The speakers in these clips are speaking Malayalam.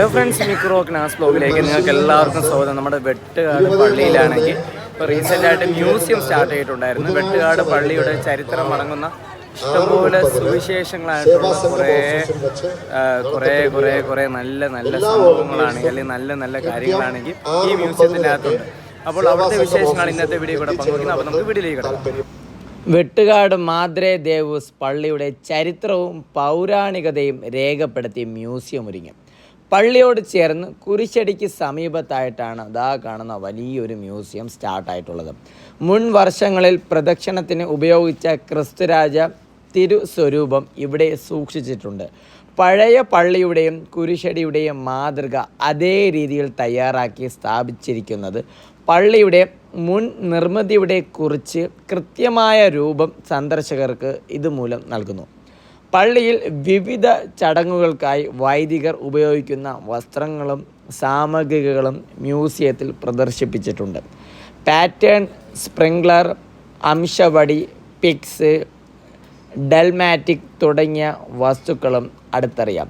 ഹലോ ഫ്രണ്ട്സ് മിക്രോ ക്ലാസ് ബ്ലോഗിലേക്ക് നിങ്ങൾക്ക് എല്ലാവർക്കും സ്വാഗതം. നമ്മുടെ വെട്ടുകാട് പള്ളിയിലാണെങ്കിൽ ഇപ്പോൾ റീസെന്റ് ആയിട്ട് മ്യൂസിയം സ്റ്റാർട്ട് ചെയ്തിട്ടുണ്ടായിരുന്നു. വെട്ടുകാട് പള്ളിയുടെ ചരിത്രം അടങ്ങുന്ന ഇഷ്ടംപോലെ സുവിശേഷങ്ങളായിട്ടുള്ള കുറേ കുറേ കുറേ കുറേ നല്ല നല്ല സംഭവങ്ങളാണെങ്കിൽ അല്ലെങ്കിൽ നല്ല നല്ല കാര്യങ്ങളാണെങ്കിൽ ഈ മ്യൂസിയത്തിന്റെ അകത്തുണ്ട്. അപ്പോൾ അവിടുത്തെ വിശേഷങ്ങളാണ് ഇന്നത്തെ വീഡിയോ കൂടെ പങ്കുവയ്ക്കുന്നത്. അപ്പോൾ നമുക്ക് വീഡിയോയിലേക്ക് കിടക്കാം. വെട്ടുകാട് മാദ്രേ ദേവൂസ് പള്ളിയുടെ ചരിത്രവും പൗരാണികതയും രേഖപ്പെടുത്തി മ്യൂസിയം ഒരുങ്ങി. പള്ളിയോട് ചേർന്ന് കുരിശടിക്ക് സമീപത്തായിട്ടാണ് ദാ കാണുന്ന വലിയൊരു മ്യൂസിയം സ്റ്റാർട്ടായിട്ടുള്ളത്. മുൻ വർഷങ്ങളിൽ പ്രദക്ഷിണത്തിന് ഉപയോഗിച്ച ക്രിസ്തുരാജ തിരുസ്വരൂപം ഇവിടെ സൂക്ഷിച്ചിട്ടുണ്ട്. പഴയ പള്ളിയുടെയും കുരിശടിയുടെയും മാതൃക അതേ രീതിയിൽ തയ്യാറാക്കി സ്ഥാപിച്ചിരിക്കുന്നത് പള്ളിയുടെ മുൻ നിർമ്മിതിയുടെ കുറിച്ച് കൃത്യമായ രൂപം സന്ദർശകർക്ക് ഇതുമൂലം നൽകുന്നു. പള്ളിയിൽ വിവിധ ചടങ്ങുകൾക്കായി വൈദികർ ഉപയോഗിക്കുന്ന വസ്ത്രങ്ങളും സാമഗ്രികളും മ്യൂസിയത്തിൽ പ്രദർശിപ്പിച്ചിട്ടുണ്ട്. പാറ്റേൺ സ്പ്രിംഗ്ലർ അംശവടി പിക്സ് ഡെൽമാറ്റിക് തുടങ്ങിയ വസ്തുക്കളും അടുത്തറിയാം.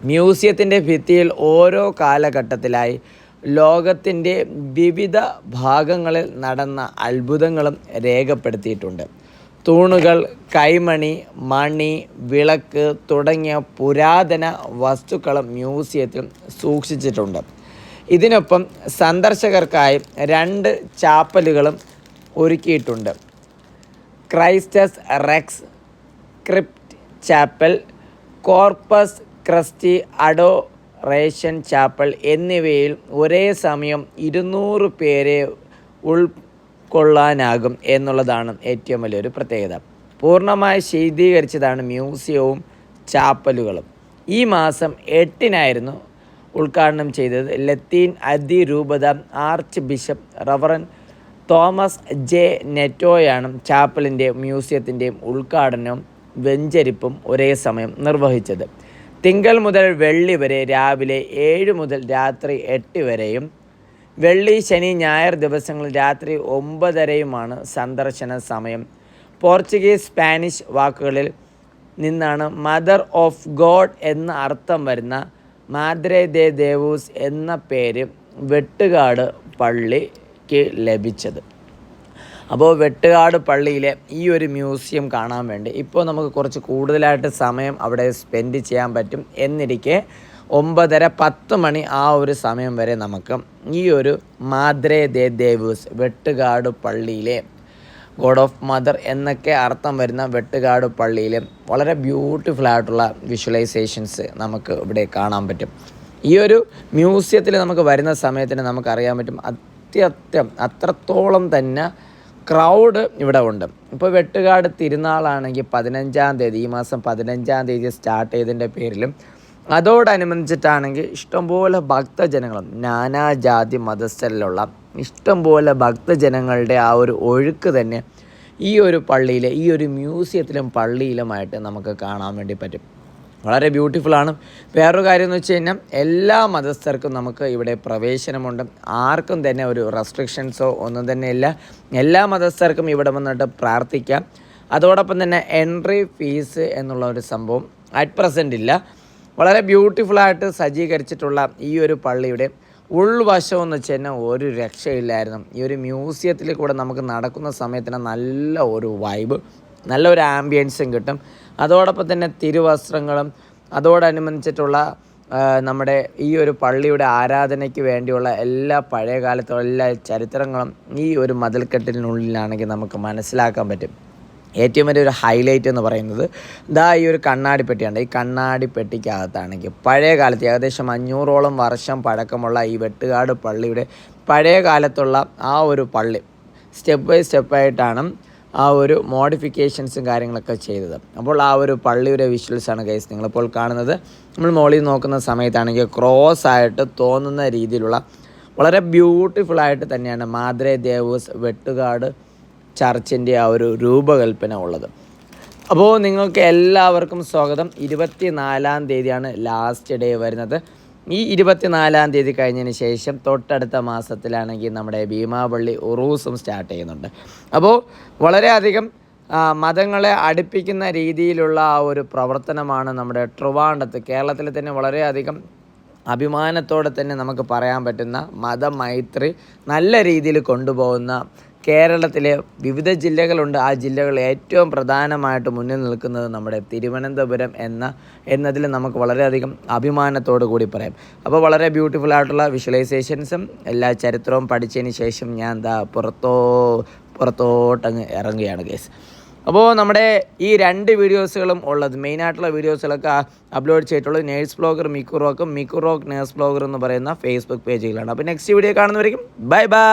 മ്യൂസിയത്തിന്റെ ഭിത്തിയിൽ ഓരോ കാലഘട്ടത്തിലായി ലോകത്തിന്റെ വിവിധ ഭാഗങ്ങളിൽ നടന്ന അത്ഭുതങ്ങളും രേഖപ്പെടുത്തിയിട്ടുണ്ട്. തൂണുകൾ കൈമണി മണി വിളക്ക് തുടങ്ങിയ പുരാതന വസ്തുക്കളും മ്യൂസിയത്തിൽ സൂക്ഷിച്ചിട്ടുണ്ട്. ഇതിനൊപ്പം സന്ദർശകർക്കായി രണ്ട് ചാപ്പലുകളും ഒരുക്കിയിട്ടുണ്ട്. Christus Rex crypt chapel Corpus Christi adoration chapel എന്നിവയിൽ ഒരേ സമയം ഇരുന്നൂറ് പേരെ ഉൾക്കൊള്ളാനാകും എന്നുള്ളതാണ് ഏറ്റവും വലിയൊരു പ്രത്യേകത. പൂർണമായി ശീതീകരിച്ചതാണ് മ്യൂസിയവും ചാപ്പലുകളും. ഈ മാസം എട്ടിനായിരുന്നു ഉദ്ഘാടനം ചെയ്തത് ലത്തീൻ അതിരൂപത archbishop reverend Thomas J നെറ്റോയാണ് ചാപ്പലിന്റെ മ്യൂസിയത്തിന്റെയും ഉദ്ഘാടനവും വെഞ്ചരിപ്പും ഒരേ സമയം നിർവഹിച്ചത്. തിങ്കൾ മുതൽ വെള്ളി വരെ രാവിലെ ഏഴ് മുതൽ രാത്രി എട്ട് വരെയും വെള്ളി ശനി ഞായർ ദിവസങ്ങളിൽ രാത്രി ഒമ്പതരയുമാണ് സന്ദർശന സമയം. പോർച്ചുഗീസ് സ്പാനിഷ് വാക്കുകളിൽ നിന്നാണ് മദർ ഓഫ് ഗോഡ് എന്ന അർത്ഥം വരുന്ന മാദ്രേ ദേ ദേവൂസ് എന്ന പേര് വെട്ടുകാട് പള്ളിക്ക് ലഭിച്ചത്. അപ്പോൾ വെട്ടുകാട് പള്ളിയിലെ ഈ ഒരു മ്യൂസിയം കാണാൻ വേണ്ടി ഇപ്പോൾ നമുക്ക് കുറച്ച് കൂടുതലായിട്ട് സമയം അവിടെ സ്പെൻഡ് ചെയ്യാൻ പറ്റും എന്നിരിക്കെ ഒമ്പതര പത്ത് മണി ആ ഒരു സമയം വരെ നമുക്ക് ഈ ഒരു മാദ്രേ ദേ ദേവൂസ് വെട്ടുകാട് പള്ളിയിലെ ഗോഡ് ഓഫ് മദർ എന്നൊക്കെ അർത്ഥം വരുന്ന വെട്ടുകാട് പള്ളിയിൽ വളരെ ബ്യൂട്ടിഫുൾ ആയിട്ടുള്ള വിഷ്വലൈസേഷൻസ് നമുക്ക് ഇവിടെ കാണാൻ പറ്റും. ഈ ഒരു മ്യൂസിയത്തിൽ നമുക്ക് വരുന്ന സമയത്തിന് നമുക്കറിയാൻ പറ്റും അത്യത്യം അത്രത്തോളം തന്നെ ക്രൗഡ് ഇവിടെ ഉണ്ട്. ഇപ്പോൾ വെട്ടുകാട് തിരുനാളാണെങ്കിൽ പതിനഞ്ചാം തീയതി ഈ മാസം പതിനഞ്ചാം തീയതി സ്റ്റാർട്ട് ചെയ്തതിന്റെ പേരിലും അതോടനുബന്ധിച്ചിട്ടാണെങ്കിൽ ഇഷ്ടംപോലെ ഭക്തജനങ്ങളും നാനാജാതി മതസ്ഥരിലുള്ള ഇഷ്ടംപോലെ ഭക്തജനങ്ങളുടെ ആ ഒരു ഒഴുക്ക് തന്നെ ഈ ഒരു പള്ളിയിലെ ഈ ഒരു മ്യൂസിയത്തിലും പള്ളിയിലുമായിട്ട് നമുക്ക് കാണാൻ വേണ്ടി പറ്റും. വളരെ ബ്യൂട്ടിഫുള്ളാണ് വേറൊരു കാര്യം എന്ന് വെച്ച് കഴിഞ്ഞാൽ എല്ലാ മതസ്ഥർക്കും നമുക്ക് ഇവിടെ പ്രവേശനമുണ്ട്. ആർക്കും തന്നെ ഒരു റെസ്ട്രിക്ഷൻസോ ഒന്നും തന്നെ ഇല്ല. എല്ലാ മതസ്ഥർക്കും ഇവിടെ വന്നിട്ട് പ്രാർത്ഥിക്കാം. അതോടൊപ്പം തന്നെ എൻട്രി ഫീസ് എന്നുള്ള ഒരു സംഭവം അറ്റ് പ്രസന്റ് ഇല്ല. വളരെ ബ്യൂട്ടിഫുള്ളായിട്ട് സജ്ജീകരിച്ചിട്ടുള്ള ഈ ഒരു പള്ളിയുടെ ഉൾവശം എന്ന് വെച്ച് കഴിഞ്ഞാൽ ഒരു രക്ഷയില്ലായിരുന്നു. ഈ ഒരു മ്യൂസിയത്തിൽ കൂടെ നമുക്ക് നടക്കുന്ന സമയത്തിന് നല്ല ഒരു വൈബ് നല്ലൊരു ആംബിയൻസും കിട്ടും. അതോടൊപ്പം തന്നെ തിരുവസ്ത്രങ്ങളും അതോടനുബന്ധിച്ചിട്ടുള്ള നമ്മുടെ ഈ ഒരു പള്ളിയുടെ ആരാധനയ്ക്ക് വേണ്ടിയുള്ള എല്ലാ പഴയ കാലത്തുള്ള എല്ലാ ചരിത്രങ്ങളും ഈ ഒരു മതിൽക്കെട്ടിനുള്ളിലാണെങ്കിൽ നമുക്ക് മനസ്സിലാക്കാൻ പറ്റും. ഏറ്റവും വലിയൊരു ഹൈലൈറ്റ് എന്ന് പറയുന്നത് ദാ ഈ ഒരു കണ്ണാടി പെട്ടിയുണ്ട് ഈ കണ്ണാടി പെട്ടിക്കകത്താണെങ്കിൽ പഴയ കാലത്ത് ഏകദേശം അഞ്ഞൂറോളം വർഷം പഴക്കമുള്ള ഈ വെട്ടുകാട് പള്ളിയുടെ പഴയ കാലത്തുള്ള ആ ഒരു പള്ളി സ്റ്റെപ്പ് ബൈ സ്റ്റെപ്പായിട്ടാണ് ആ ഒരു മോഡിഫിക്കേഷൻസും കാര്യങ്ങളൊക്കെ ചെയ്തത്. അപ്പോൾ ആ ഒരു പള്ളിയുടെ വിഷ്വൽസാണ് ഗൈസ് നിങ്ങളിപ്പോൾ കാണുന്നത്. നമ്മൾ മോളിൽ നോക്കുന്ന സമയത്താണെങ്കിൽ ക്രോസ് ആയിട്ട് തോന്നുന്ന രീതിയിലുള്ള വളരെ ബ്യൂട്ടിഫുൾ ആയിട്ട് തന്നെയാണ് മാദ്രേ ദേവസ് വെട്ടുകാട് ചർച്ചിന്റെ ആ ഒരു രൂപകൽപ്പന ഉള്ളത്. അപ്പോൾ നിങ്ങൾക്ക് എല്ലാവർക്കും സ്വാഗതം. ഇരുപത്തി നാലാം തീയതിയാണ് ലാസ്റ്റ് ഡേ വരുന്നത്. ഈ ഇരുപത്തിനാലാം തീയതി കഴിഞ്ഞതിന് ശേഷം തൊട്ടടുത്ത മാസത്തിലാണെങ്കിൽ നമ്മുടെ ഭീമാപള്ളി ഉറൂസും സ്റ്റാർട്ട് ചെയ്യുന്നുണ്ട്. അപ്പോൾ വളരെയധികം മതങ്ങളെ അടുപ്പിക്കുന്ന രീതിയിലുള്ള ആ ഒരു പ്രവർത്തനമാണ് നമ്മുടെ ട്രിവാണ്ടത്ത്. കേരളത്തിൽ തന്നെ വളരെയധികം അഭിമാനത്തോടെ തന്നെ നമുക്ക് പറയാൻ പറ്റുന്ന മതമൈത്രി നല്ല രീതിയിൽ കൊണ്ടുപോകുന്ന കേരളത്തിലെ വിവിധ ജില്ലകളുണ്ട്. ആ ജില്ലകളിൽ ഏറ്റവും പ്രധാനമായിട്ട് മുന്നിൽ നിൽക്കുന്നത് നമ്മുടെ തിരുവനന്തപുരം എന്ന എന്നതിൽ നമുക്ക് വളരെയധികം അഭിമാനത്തോടു കൂടി പറയാം. അപ്പോൾ വളരെ ബ്യൂട്ടിഫുൾ ആയിട്ടുള്ള വിഷ്വലൈസേഷൻസും എല്ലാ ചരിത്രവും പഠിച്ചതിന് ശേഷം ഞാൻ എന്താ പുറത്തോ പുറത്തോട്ടങ്ങ് ഇറങ്ങുകയാണ് കേസ് അപ്പോൾ നമ്മുടെ ഈ രണ്ട് വീഡിയോസുകളും ഉള്ളത് മെയിനായിട്ടുള്ള വീഡിയോസുകളൊക്കെ അപ്ലോഡ് ചെയ്തിട്ടുള്ളത് നേഴ്സ് ബ്ലോഗർ മിക്കുറോക്കും മിക്കുറോക്ക് നേഴ്സ് ബ്ലോഗർ എന്ന് പറയുന്ന ഫേസ്ബുക്ക് പേജുകളാണ് അപ്പോൾ നെക്സ്റ്റ് വീഡിയോ കാണുന്നവരേക്കും ബൈ ബൈ